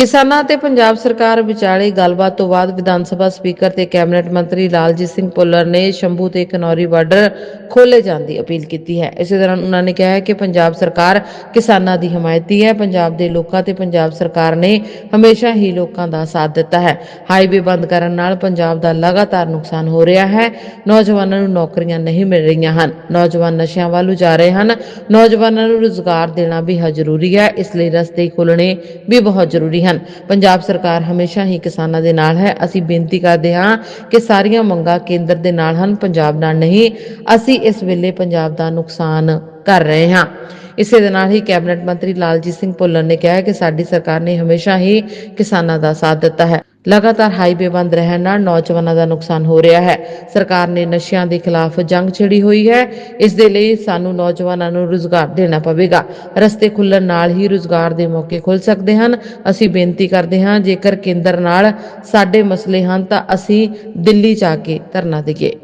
ਕਿਸਾਨਾਂ ਤੇ ਪੰਜਾਬ ਸਰਕਾਰ ਵਿਚਾਲੇ ਗੱਲਬਾਤ ਤੋਂ ਬਾਅਦ ਵਿਧਾਨ ਸਭਾ ਸਪੀਕਰ ਤੇ ਕੈਬਨਿਟ ਮੰਤਰੀ ਲਾਲਜੀਤ ਸਿੰਘ ਭੁੱਲਰ ਨੇ ਸ਼ੰਭੂ ਤੇ ਕਨੌਰੀ ਬਾਰਡਰ ਖੋਲੇ ਜਾਣ ਦੀ ਅਪੀਲ ਕੀਤੀ ਹੈ। ਇਸੇ ਦੌਰਾਨ ਉਹਨਾਂ ਨੇ ਕਿਹਾ ਹੈ ਕਿ ਪੰਜਾਬ ਸਰਕਾਰ ਕਿਸਾਨਾਂ ਦੀ ਹਮਾਇਤੀ ਹੈ। ਪੰਜਾਬ ਦੇ ਲੋਕਾਂ ਤੇ ਪੰਜਾਬ ਸਰਕਾਰ ਨੇ ਹਮੇਸ਼ਾ ਹੀ ਲੋਕਾਂ ਦਾ ਸਾਥ ਦਿੱਤਾ ਹੈ। ਹਾਈਵੇ ਬੰਦ ਕਰਨ ਨਾਲ ਪੰਜਾਬ ਦਾ ਲਗਾਤਾਰ ਨੁਕਸਾਨ ਹੋ ਰਿਹਾ ਹੈ। ਨੌਜਵਾਨਾਂ ਨੂੰ ਨੌਕਰੀਆਂ ਨਹੀਂ ਮਿਲ ਰਹੀਆਂ ਹਨ। ਨੌਜਵਾਨ ਨਸ਼ਿਆਂ ਵੱਲ ਜਾ ਰਹੇ ਹਨ। ਨੌਜਵਾਨਾਂ ਨੂੰ ਰੁਜ਼ਗਾਰ ਦੇਣਾ ਵੀ ਹੈ ਜ਼ਰੂਰੀ ਹੈ। ਇਸ ਲਈ ਰਸਤੇ ਖੋਲਣੇ ਵੀ ਬਹੁਤ ਜ਼ਰੂਰੀ ਹਨ। ਹਨ। ਪੰਜਾਬ ਸਰਕਾਰ ਹਮੇਸ਼ਾ ਹੀ ਕਿਸਾਨਾਂ ਦੇ ਨਾਲ ਹੈ। ਅਸੀਂ ਬੇਨਤੀ ਕਰਦੇ ਹਾਂ ਕਿ ਸਾਰੀਆਂ ਮੰਗਾਂ ਕੇਂਦਰ ਦੇ ਨਾਲ ਹਨ, ਪੰਜਾਬ ਨਾਲ ਨਹੀਂ। ਅਸੀਂ ਇਸ ਵੇਲੇ ਪੰਜਾਬ ਦਾ ਨੁਕਸਾਨ ਕਰ ਰਹੇ ਹਾਂ। ਇਸੇ ਦੇ ਨਾਲ ਹੀ ਕੈਬਨਿਟ ਮੰਤਰੀ ਲਾਲਜੀਤ ਸਿੰਘ ਭੁੱਲਰ ਨੇ ਕਿਹਾ ਹੈ ਕਿ ਸਾਡੀ ਸਰਕਾਰ ਨੇ ਹਮੇਸ਼ਾ ਹੀ ਕਿਸਾਨਾਂ ਦਾ ਸਾਥ ਦਿੱਤਾ ਹੈ। ਲਗਾਤਾਰ ਹਾਈਵੇ ਬੰਦ ਰਹਿਣ ਨਾਲ ਨੌਜਵਾਨਾਂ ਦਾ ਨੁਕਸਾਨ ਹੋ ਰਿਹਾ ਹੈ। ਸਰਕਾਰ ਨੇ ਨਸ਼ਿਆਂ ਦੇ ਖਿਲਾਫ ਜੰਗ ਛੇੜੀ ਹੋਈ ਹੈ। ਇਸ ਦੇ ਲਈ ਸਾਨੂੰ ਨੌਜਵਾਨਾਂ ਨੂੰ ਰੁਜ਼ਗਾਰ ਦੇਣਾ ਪਵੇਗਾ। ਰਸਤੇ ਖੁੱਲਣ ਨਾਲ ਹੀ ਰੁਜ਼ਗਾਰ ਦੇ ਮੌਕੇ ਖੁੱਲ ਸਕਦੇ ਹਨ। ਅਸੀਂ ਬੇਨਤੀ ਕਰਦੇ ਹਾਂ, ਜੇਕਰ ਕੇਂਦਰ ਨਾਲ ਸਾਡੇ ਮਸਲੇ ਹਨ ਤਾਂ ਅਸੀਂ ਦਿੱਲੀ ਜਾ ਕੇ ਧਰਨਾ ਦੇਈਏ।